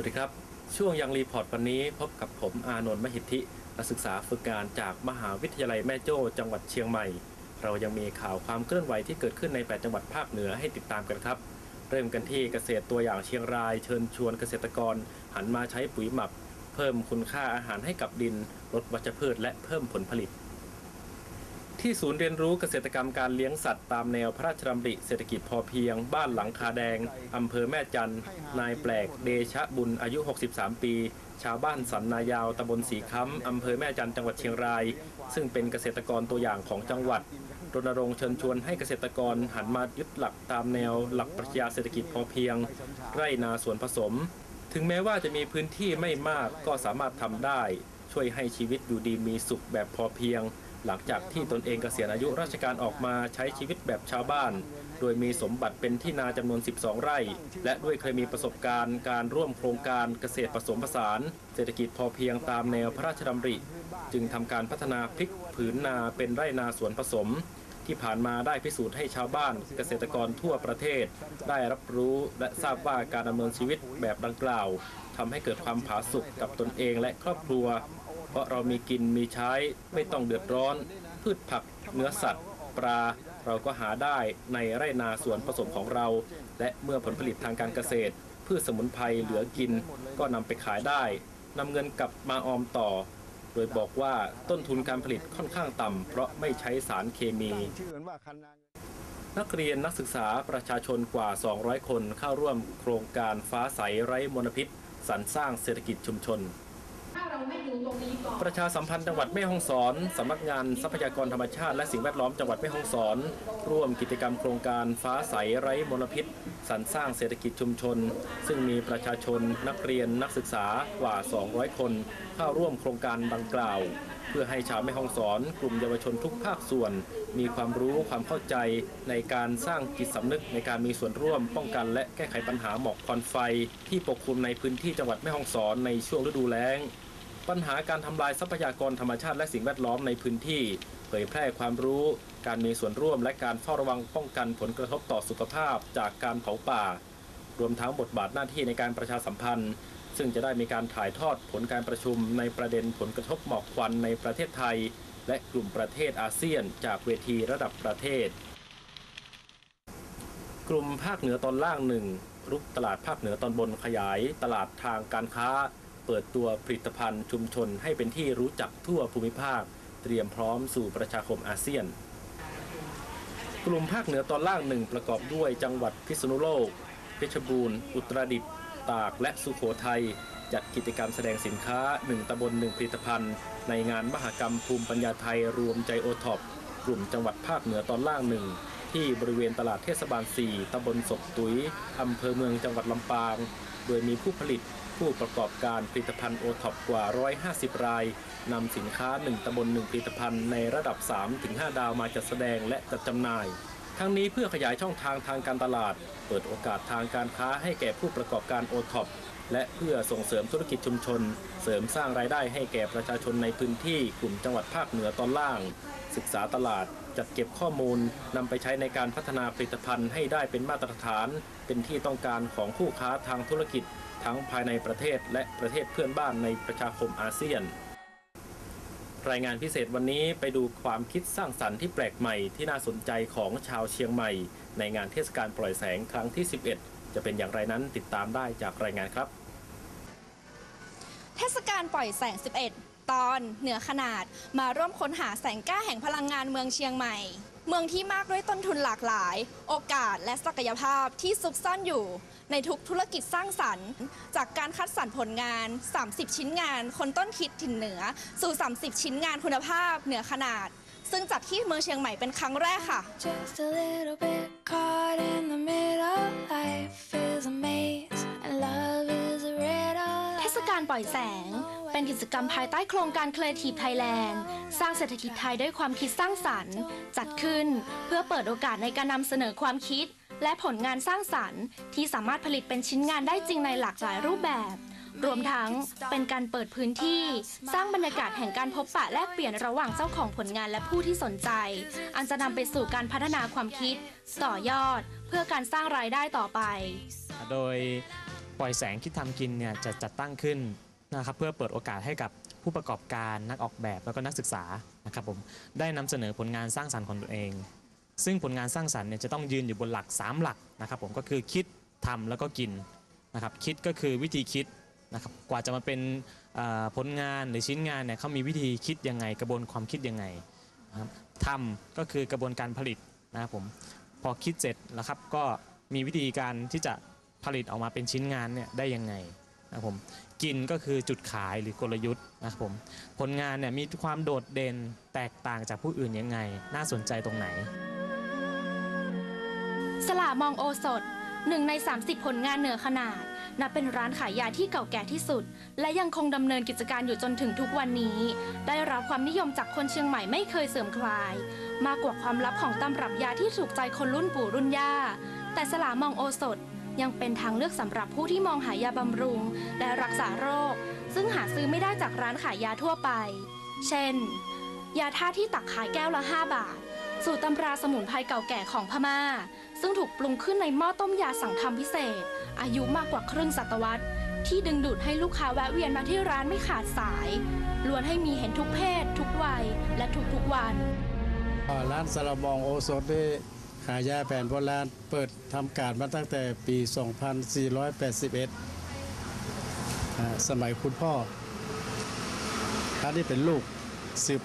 วัสดีครับ ช่วงยังรีพอร์ตวันนี้พบกับผมอานนท์มหิทธินักศึกษาฝึกงานจากมหาวิทยาลัยแม่โจ้จังหวัดเชียงใหม่ เรายังมีข่าวความเคลื่อนไหวที่เกิดขึ้นใน 8 จังหวัดภาคเหนือให้ติดตามกันครับ เริ่มกันที่เกษตรตัวอย่างเชียงราย เชิญชวนเกษตรกร หันมาใช้ปุ๋ยหมัก เพิ่มคุณค่าอาหารให้กับดิน ลดวัชพืชและเพิ่มผลผลิต ที่ศูนย์เรียนรู้เกษตรกรรมการเลี้ยงสัตว์ตามแนวพระราชดำริเศรษฐกิจพอเพียง บ้านหลังคาแดง อำเภอแม่จันนายแปลกเดชะบุญอายุ 63 ปี ชาวบ้านสันนายาวตำบลสีค้ำอำเภอแม่จันจังหวัดเชียงราย ซึ่งเป็นเกษตรกรตัวอย่างของจังหวัดรณรงค์เชิญชวนให้เกษตรกรหันมายึดหลักตามแนวหลักปรัชญาเศรษฐกิจพอเพียง ไร่นาสวนผสม ถึงแม้ว่าจะมีพื้นที่ไม่มากก็สามารถทำได้ ช่วยให้ชีวิตอยู่ดีมีสุขแบบพอเพียง หลังจากที่ตนเองเกษียณอายุราชการออกมาใช้ชีวิตแบบชาวบ้าน โดยมีสมบัติเป็นที่นาจำนวน 12 ไร่ และด้วยเคยมีประสบการณ์การร่วมโครงการเกษตรผสมผสาน เศรษฐกิจพอเพียงตามแนวพระราชดำริ จึงทำการพัฒนาพลิกผืนนาเป็นไร่นาสวนผสม ที่ผ่านมาได้พิสูจน์ให้ชาวบ้านเกษตรกรทั่วประเทศ ได้รับรู้และทราบว่าการดำเนินชีวิตแบบดังกล่าวทำให้เกิดความผาสุกกับตนเองและครอบครัว เพราะเรามีกินมีใช้ไม่ต้องเดือดร้อน พืชผักเนื้อสัตว์ ปลาเราก็หาได้ในไร่นาสวนผสมของเรา และเมื่อผลผลิตทางการเกษตร พืชสมุนไพรเหลือกินก็นำไปขายได้นำเงินกลับมาออมต่อ โดยบอกว่าต้นทุนการผลิตค่อนข้างต่ำเพราะไม่ใช้สารเคมี นักเรียนนักศึกษาประชาชนกว่า 200 คนเข้าร่วมโครงการฟ้าใสไร้มลพิษสรรสร้างเศรษฐกิจชุมชน ประชาสัมพันธ์จังหวัดแม่ฮ่องสอนสำนักงานทรัพยากรธรรมชาติและสิ่งแวดล้อมจังหวัดแม่ฮ่องสอน ร่วมกิจกรรมโครงการฟ้าใสไร้มลพิษสรรสร้างเศรษฐกิจชุมชน ซึ่งมีประชาชนนักเรียนนักศึกษากว่า 200 คน เข้าร่วมโครงการดังกล่าว เพื่อให้ชาวแม่ฮ่องสอนกลุ่มเยาวชนทุกภาคส่วน มีความรู้ความเข้าใจในการสร้างจิตสำนึกในการมีส่วนร่วมป้องกัน และแก้ไขปัญหาหมอกควันไฟ ที่ปกคลุมในพื้นที่จังหวัดแม่ฮ่องสอนในช่วงฤดูแล้ง ปัญหาการทำลายทรัพยากรธรรมชาติและสิ่งแวดล้อมในพื้นที่ เผยแพร่ความรู้ การมีส่วนร่วม และการเฝ้าระวังป้องกันผลกระทบต่อสุขภาพ จากการเผาป่า รวมทั้งบทบาทหน้าที่ในการประชาสัมพันธ์ ซึ่งจะได้มีการถ่ายทอดผลการประชุมในประเด็นผลกระทบหมอกควันในประเทศไทย และกลุ่มประเทศอาเซียน จากเวทีระดับประเทศ กลุ่มภาคเหนือตอนล่างหนึ่งรุกตลาดภาคเหนือตอนบนขยาย ตลาดทางการค้า เปิดตัวผลิตภัณฑ์ชุมชนให้เป็นที่รู้จักทั่วภูมิภาค เตรียมพร้อมสู่ประชาคมอาเซียน กลุ่มภาคเหนือตอนล่างหนึ่งประกอบด้วยจังหวัดพิษณุโลก เพชรบูรณ์ อุตรดิตถ์ ตากและสุโขทัยจัดกิจกรรมแสดงสินค้า 1ตำบล1ผลิตภัณฑ์ ในงานมหกรรมภูมิปัญญาไทยรวมใจโอท็อปกลุ่มจังหวัดภาคเหนือตอนล่างหนึ่งที่บริเวณตลาดเทศบาล 4ตำบลศกตุยอำเภอเมืองจังหวัดลำปาง โดยมีผู้ผลิตผู้ประกอบการผลิตภัณฑ์โอท็อปกว่า 150 รายนำสินค้า 1ตำบล1ผลิตภัณฑ์ในระดับ 3-5 ดาวมาจัดแสดงและจัดจำหน่าย ทั้งนี้เพื่อขยายช่องทางทางการตลาด เปิดโอกาสทางการค้าให้แก่ผู้ประกอบการโอท็อปและเพื่อส่งเสริมธุรกิจชุมชน เสริมสร้างรายได้ให้แก่ประชาชนในพื้นที่กลุ่มจังหวัดภาคเหนือตอนล่าง ศึกษาตลาดจัดเก็บข้อมูลนำไปใช้ในการพัฒนาผลิตภัณฑ์ให้ได้เป็นมาตรฐาน เป็นที่ต้องการของคู่ค้าทางธุรกิจ ทั้งภายในประเทศและประเทศเพื่อนบ้านในประชาคมอาเซียน รายงานพิเศษวันนี้ไปดูความคิดสร้างสรรค์ที่แปลกใหม่ที่น่าสนใจของชาวเชียงใหม่ ในงานเทศกาลปล่อยแสงครั้งที่ 11 จะเป็นอย่างไรนั้นติดตามได้จากรายงานครับ เทศกาลปล่อยแสง 11 ตอนเหนือขนาดมาร่วมค้นหาแสงกล้าแห่งพลังงานเมืองเชียงใหม่ เมืองที่มากด้วยต้นทุนหลากหลาย โอกาสและศักยภาพที่ซุกซ่อนอยู่ ในทุกธุรกิจสร้างสรรค์ จากการคัดสรรผลงาน 30 ชิ้นงาน คนต้นคิดถิ่นเหนือ สู่ 30 ชิ้นงานคุณภาพเหนือขนาด ซึ่งจัดที่เมืองเชียงใหม่เป็นครั้งแรกค่ะ Just a little bit caught in the middle. Life is a maze กาลปล่อยแสง เป็นกิจกรรมภายใต้โครงการ Creative Thailand สร้างเศรษฐกิจไทยด้วยความคิดสร้างสรรค์ จัดขึ้นเพื่อเปิดโอกาสในการนำเสนอความคิด และผลงานสร้างสรรค์ที่สามารถผลิตเป็นชิ้นงานได้จริงในหลากหลายรูปแบบ รวมทั้งเป็นการเปิดพื้นที่ สร้างบรรยากาศแห่งการพบปะแลกเปลี่ยนระหว่างเจ้าของผลงานและผู้ที่สนใจ อันจะนำไปสู่การพัฒนาความคิด ต่อยอด เพื่อการสร้างรายได้ต่อไป โดย ปล่อยแสงคิดทำกินเนี่ยจะจัดตั้งขึ้นนะครับเพื่อเปิดโอกาสให้กับผู้ประกอบการนักออกแบบแล้วก็นักศึกษานะครับผมได้นำเสนอผลงานสร้างสรรค์ของตัวเอง ซึ่งผลงานสร้างสรรค์เนี่ยจะต้องยืนอยู่บนหลัก 3 หลักนะครับผมก็คือคิดทำแล้วก็กินนะครับคิดก็คือวิธีคิดนะครับกว่าจะมาเป็นผลงานหรือชิ้นงานเนี่ยเขามีวิธีคิดยังไง กระบวนความคิดยังไงนะครับทำก็คือกระบวนการผลิตนะครับผมพอคิดเสร็จแล้วครับก็มีวิธีการที่จะ ผลิตออกมาเป็นชิ้นงานเนี่ยได้ยังไงนะครับผมกินก็คือจุดขายหรือกลยุทธ์นะครับผมผลงานเนี่ยมีความโดดเด่นแตกต่างจากผู้อื่นยังไง น่าสนใจตรงไหน สลามองโอสถหนึ่งใน 30 ผลงานเหนือขนาด นับเป็นร้านขายยาที่เก่าแก่ที่สุด และยังคงดำเนินกิจการอยู่จนถึงทุกวันนี้ ได้รับความนิยมจากคนเชียงใหม่ไม่เคยเสื่อมคลาย มากกว่าความลับของตำรับยาที่ถูกใจคนรุ่นปู่รุ่นย่าแต่สลามองโอสถ ยังเป็นทางเลือกสำหรับผู้ที่มองหายาบำรุง และรักษาโรค ซึ่งหาซื้อไม่ได้จากร้านขายยาทั่วไป เช่น ยาท่าที่ตักขายแก้วละ 5 บาท สูตรตำราสมุนไพรเก่าแก่ของพม่า ซึ่งถูกปรุงขึ้นในหม้อต้มยาสั่งทำพิเศษ อายุมากกว่าครึ่งศตวรรษ ที่ดึงดูดให้ลูกค้าแวะเวียนมาที่ร้านไม่ขาดสายล้วนให้มีเห็นทุกเพศ ทุกวัย และทุกๆวันร้านสารบองโอสถได้ ขายยาแผนโบราณเปิดทำการมาตั้งแต่ปี 2481 สมัยคุณพ่อท่านนี้เป็นลูกสืบ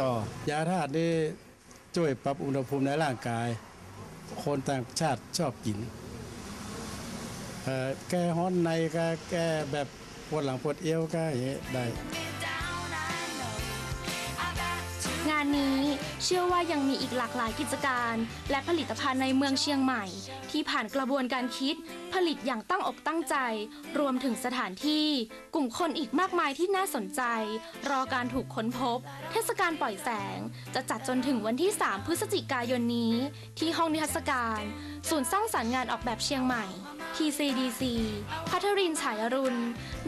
ต่อ ยาธาตุนี่ช่วยปรับอุณหภูมิในร่างกาย คนต่างชาติชอบกิน แก้ฮ้อนในก็แก้แบบปวดหลังปวดเอวก็อย่างนี้ได้านนี้ เชื่อว่ายังมีอีกหลากหลายกิจการ และผลิตภัณฑ์ในเมืองเชียงใหม่ ที่ผ่านกระบวนการคิด ผลิตอย่างตั้งอกตั้งใจ รวมถึงสถานที่ กลุ่มคนอีกมากมายที่น่าสนใจ รอการถูกค้นพบ เทศกาลปล่อยแสง จะจัดจนถึงวันที่ 3 พฤศจิกายนนี้ ที่ห้องนิทรรศการ ศูนย์สร้างสรรค์งานออกแบบเชียงใหม่ TCDC พัทรินฉายรุณ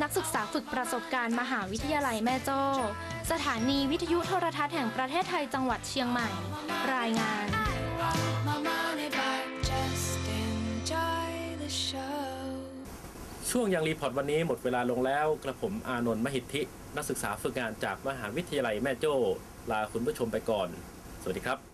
นักศึกษาฝึกประสบการณ์มหาวิทยาลัยแม่โจ้ สถานีวิทยุโทรทัศน์แห่งประเทศไทยจังหวัดเชียงใหม่ รายงาน ช่วงยังรีพอร์ตวันนี้หมดเวลาลงแล้วกระผมอานนท์มหิทธิ นักศึกษาฝึกงานจากมหาวิทยาลัยแม่โจ้ ลาคุณผู้ชมไปก่อน สวัสดีครับ